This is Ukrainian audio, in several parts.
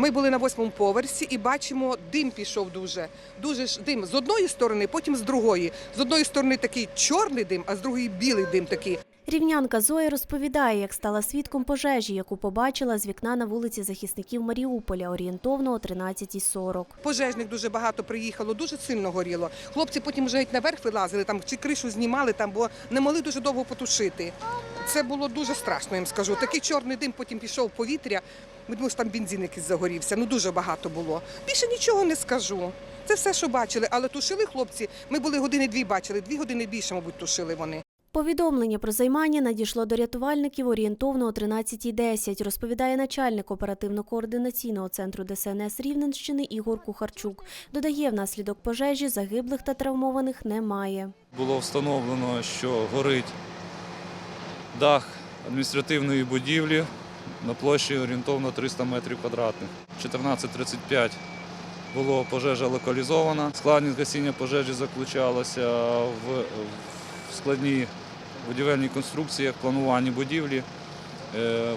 Ми були на восьмому поверсі і бачимо, дим пішов дуже. Дуже ж дим з одної сторони, потім з другої. З одної сторони такий чорний дим, а з другої білий дим такий. Рівнянка Зоя розповідає, як стала свідком пожежі, яку побачила з вікна на вулиці захисників Маріуполя орієнтовно о 13.40. Пожежник дуже багато приїхало, дуже сильно горіло. Хлопці потім вже наверх вилазили, там чи кришу знімали, там, бо не могли дуже довго потушити. Це було дуже страшно, я їм скажу. Такий чорний дим потім пішов в повітря. Ми думали, що там бензин якийсь загорівся. Ну дуже багато було. Більше нічого не скажу. Це все, що бачили, але тушили хлопці. Ми були години дві бачили, дві години більше, мабуть, тушили вони. Повідомлення про займання надійшло до рятувальників орієнтовно о 13.10, розповідає начальник оперативно-координаційного центру ДСНС Рівненщини Ігор Кухарчук. Додає, внаслідок пожежі загиблих та травмованих немає. Було встановлено, що горить дах адміністративної будівлі на площі орієнтовно 300 метрів квадратних. 14.35 було пожежа локалізована. Складність гасіння пожежі заключалася в складній будівельній конструкціях, плануванні будівлі,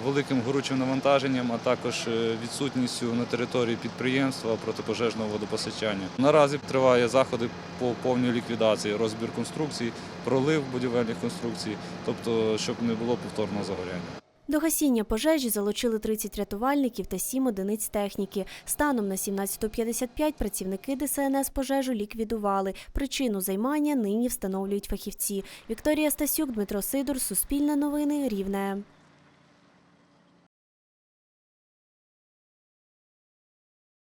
великим горючим навантаженням, а також е, відсутністю на території підприємства протипожежного водопостачання. Наразі триває заходи по повній ліквідації, розбір конструкцій, пролив будівельних конструкцій, тобто щоб не було повторного загоряння. До гасіння пожежі залучили 30 рятувальників та 7 одиниць техніки. Станом на 17.55 працівники ДСНС пожежу ліквідували. Причину займання нині встановлюють фахівці. Вікторія Стасюк, Дмитро Сидор, Суспільне новини, Рівне.